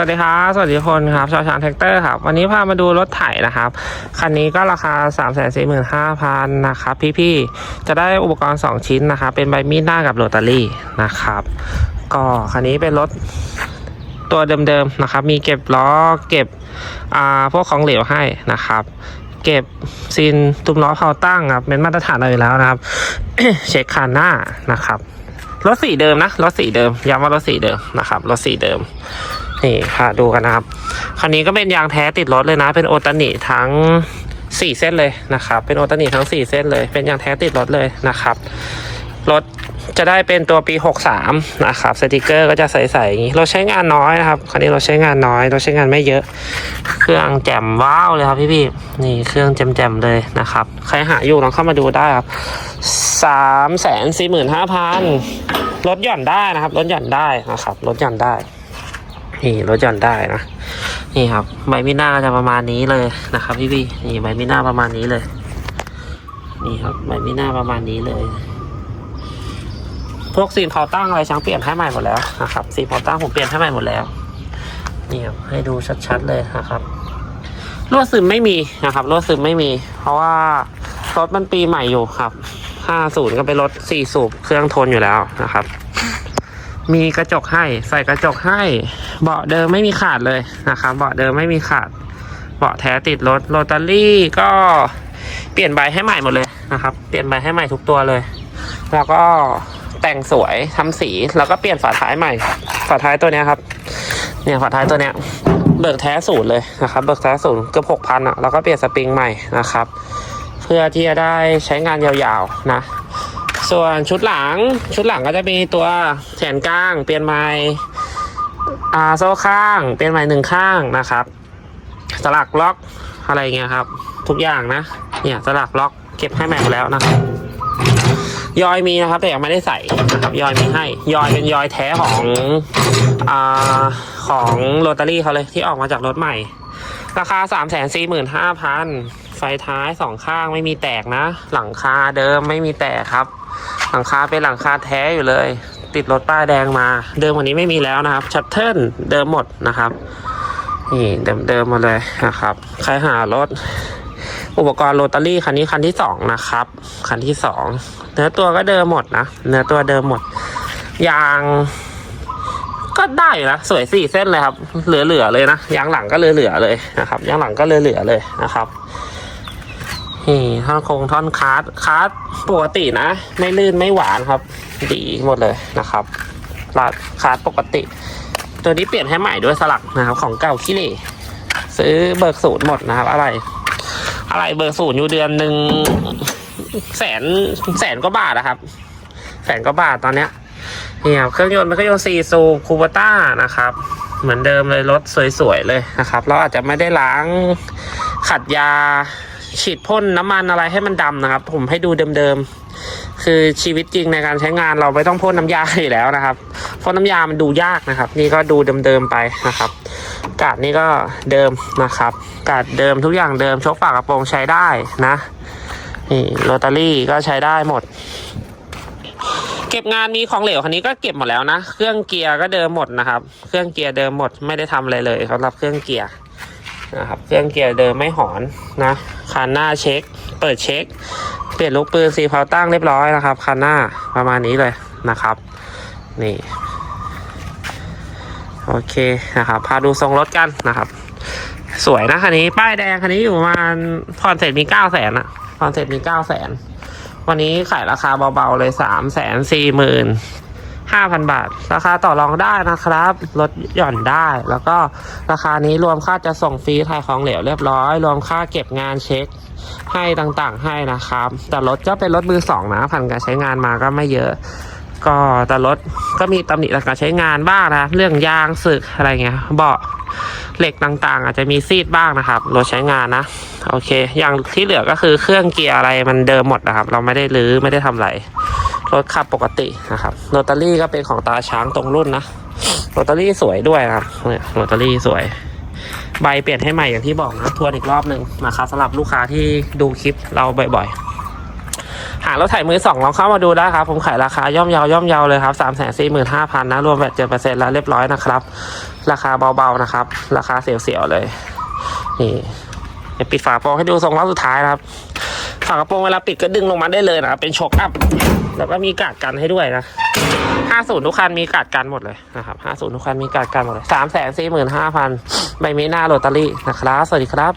วัสดีครับ สวัสดีคนครับ ชาวชานแท็กเตอร์ครับ วันนี้พามาดูรถไถนะครับ คันนี้ก็ราคา 3 4 5 0 0 0 นะครับ พี่ๆ จะได้อุปกรณ์ 2 ชิ้นนะครับ เป็นใบมีดหน้ากับโรตารี่นะครับ ก็คันนี้เป็นรถตัวเดิมๆนะครับ มีเก็บล้อ เก็บอ่าพวกของเหลวให้นะครับ เก็บซีนตุ้มล้อเผาตั้งครับ เป็นมาตรฐานเราอยู่แล้วนะครับ เช็คคันหน้านะครับ รถสีเดิมนะ รถสีเดิม ย้ำว่ารถสีเดิมนะครับ รถสีเดิม นี่ค่ะดูกันนะครับ คันนี้ก็เป็นยางแท้ติดรถเลยนะ เป็นโอตานิทั้ง 4 เส้นเลยนะครับ เป็นโอตานิทั้ง 4 เส้นเลย เป็นยางแท้ติดรถเลยนะครับ รถจะได้เป็นตัวปี 63 นะครับ สติกเกอร์ก็จะใสๆอย่างนี้ เราใช้งานน้อยนะครับ คันนี้เราใช้งานน้อย เราใช้งานไม่เยอะ เครื่องแจ่มว้าวเลยครับพี่ๆนี่เครื่องแจ่มๆเลยนะครับ ใครหาอยู่ลองเข้ามาดูได้ครับสามแสนสี่หมื่นห้าพันลดหย่อนได้นะครับลดหย่อนได้นะครับลดหย่อนได้ นี่ลดหย่อนได้นะ นี่ครับ ใบมีหน้าจะประมาณนี้เลยนะครับ พี่พี่นี่ใบมีหน้าประมาณนี้เลย นี่ครับใบมีหน้าประมาณนี้เลย พวกซีพอตั้งอะไรช้างเปลี่ยนให้ใหม่หมดแล้วนะครับซีพอตั้งผมเปลี่ยนให้ใหม่หมดแล้วนี่ครับให้ดูชัดๆเลยนะครับรั่วซึมไม่มีนะครับรั่วซึมไม่มี เพราะว่ารถมันปีใหม่อยู่ครับ 50 ก็เป็นรถ4สูบเครื่องทนอยู่แล้วนะครับ มีกระจกให้ ใส่กระจกให้ เบาะเดิมไม่มีขาดเลยนะครับ เบาะเดิมไม่มีขาด เบาะแท้ติดรถโรตารี่ก็เปลี่ยนใบให้ใหม่หมดเลยนะครับ เปลี่ยนใบให้ใหม่ทุกตัวเลย แล้วก็แต่งสวยทำสี แล้วก็เปลี่ยนฝาท้ายใหม่ ฝาท้ายตัวเนี้ยครับ เนี่ยฝาท้ายตัวเนี้ย เบิกแท้ศูนย์เลยนะครับ เบิกแท้ศูนย์เกือบหกพันอะ แล้วก็เปลี่ยนสปริงใหม่นะครับ เพื่อที่จะได้ใช้งานยาวๆนะ ส่วนชุดหลังชุดหลังก็จะมีตัวแขนกลางเปลี่ยนใหม่อ่าโซ่ข้าง เปลี่ยนใหม่หนึ่งข้างนะครับ สลักล็อกอะไรเงี้ยครับ ทุกอย่างนะเนี่ยสลักล็อกเก็บให้แม่หมดแล้วนะครับยอยมีนะครับ แต่ยังไม่ได้ใส่นะครับยอยมีให้ ยอยเป็นยอยแท้ของอ่าของโรตารี่เขาเลยที่ออกมาจากรถใหม่ ราคา 3 4 5 0 0 0 ไฟท้ายสองข้างไม่มีแตกนะ หลังคาเดิมไม่มีแตกครับ หลังคาเป็นหลังคาแท้อยู่เลย ติดรถป้ายแดงมา เดิมวันนี้ไม่มีแล้วนะครับชัตเทิลเดิมหมดนะครับนี่เดิมเดิมๆมาเลยนะครับใครหารถอุปกรณ์โรตารี่คันนี้คันที่สองนะครับ คันที่สองเนื้อตัวก็เดิมหมดนะเนื้อตัวเดิมหมดยางก็ได้อยู่นะสวยสี่เส้นเลยครับ เหลือๆเลยนะยางหลังก็เหลือๆเลยนะครับยางหลังก็เหลือๆเลยนะครับ นี่ท่อนโครงท่อนคาร์ดคาร์ดปกตินะ ไม่ลื่นไม่หวานครับ ดีหมดเลยนะครับลาดคาร์ดปกติ ตัวนี้เปลี่ยนให้ใหม่ด้วยสลักนะครับ ของเก่าขี้เหร่ซื้อเบิกศูนย์หมดนะครับ อะไร อะไรเบิกศูนย์อยู่เดือนหนึ่งแสนแสนกว่าบาทนะครับ แสนกว่าบาทตอนเนี้ยนี่ครับเครื่องยนต์เป็นเครื่องยนต์4สูบคูบต้านะครับ เหมือนเดิมเลยรถสวยๆเลยนะครับ เราอาจจะไม่ได้ล้างขัดยา ฉีดพ่นน้ำมันอะไรให้มันดำนะครับ ผมให้ดูเดิมๆ คือชีวิตจริงในการใช้งานเราไม่ต้องพ่นน้ำยาอยู่แล้วนะครับพ่นน้ำยามันดูยากนะครับ นี่ก็ดูเดิมๆไปนะครับ กาดนี่ก็เดิมนะครับ กาดเดิมทุกอย่างเดิมชกฝากระโปรงใช้ได้นะนี่โรตารี่ก็ใช้ได้หมด เก็บงานมีของเหลวคันนี้ก็เก็บหมดแล้วนะ เครื่องเกียร์ก็เดิมหมดนะครับ เครื่องเกียร์เดิมหมดไม่ได้ทำอะไรเลยสำหรับเครื่องเกียร์ นะครับเครื่องเกียร์เดิมไม่หอนนะคันหน้าเช็ค เปิดเช็ค เปลี่ยนลูกปืนสีเผาตั้งเรียบร้อยนะครับคันหน้าประมาณนี้เลยนะครับ นี่ โอเคนะครับพาดูทรงรถกันนะครับ สวยนะคันนี้ป้ายแดงคันนี้อยู่ประมาณผ่อนเสร็จมีเก้าแสนอะผ่อนเสร็จมีเก้าแสนวันนี้ขายราคาเบาๆเลยสามแสนสี่หมื่น ห้าพันบาท ราคาต่อรองได้นะครับลดหย่อนได้ แล้วก็ราคานี้รวมค่าจะส่งฟรีถ่ายของเหลวเรียบร้อย รวมค่าเก็บงานเช็คให้ต่างๆให้นะครับ แต่รถก็เป็นรถมือสองนะผ่านการใช้งานมาก็ไม่เยอะก็แต่รถก็มีตำหนิหลักการใช้งานบ้างนะ เรื่องยางสึกอะไรเงี้ยเบาะเหล็กต่างๆ อาจจะมีซีดบ้างนะครับรถใช้งานนะ โอเค อย่างที่เหลือก็คือเครื่องเกียร์อะไรมันเดิมหมดนะครับ เราไม่ได้รื้อไม่ได้ทำอะไร รถขับปกตินะครับโรตารี่ก็เป็นของตาช้างตรงรุ่นนะโรตารี่สวยด้วยนะครับเนี่ยโรตารี่สวย ใบเปลี่ยนให้ใหม่อย่างที่บอกนะทวนอีกรอบหนึ่งนะครับสำหรับลูกค้าที่ดูคลิปเราบ่อย ๆ หากรถไถมือสองลองเข้ามาดูได้ครับ ผมขายราคาย่อมเยาย่อมเยาเลยครับสามแสนสี่หมื่นห้าพันนะรวมแบตเจ็ดเปอร์เซ็นต์แล้วเรียบร้อยนะครับ ราคาเบาๆนะครับ ราคาเสียวๆเลยนี่ปิดฝาโปรงให้ดูทรงรอบสุดท้ายนะครับ ฝากระโปรงเวลาปิดก็ดึงลงมาได้เลยนะครับเป็นชกอัพแล้วก็มีกาดกันให้ด้วยนะ 50 ทุกคันมีกาดกันหมดเลยนะครับ 50 ทุกคันมีกาดกันหมดเลย3 4 5 0 0 0 ใบมีหน้าโรตารี่นะครับ สวัสดีครับ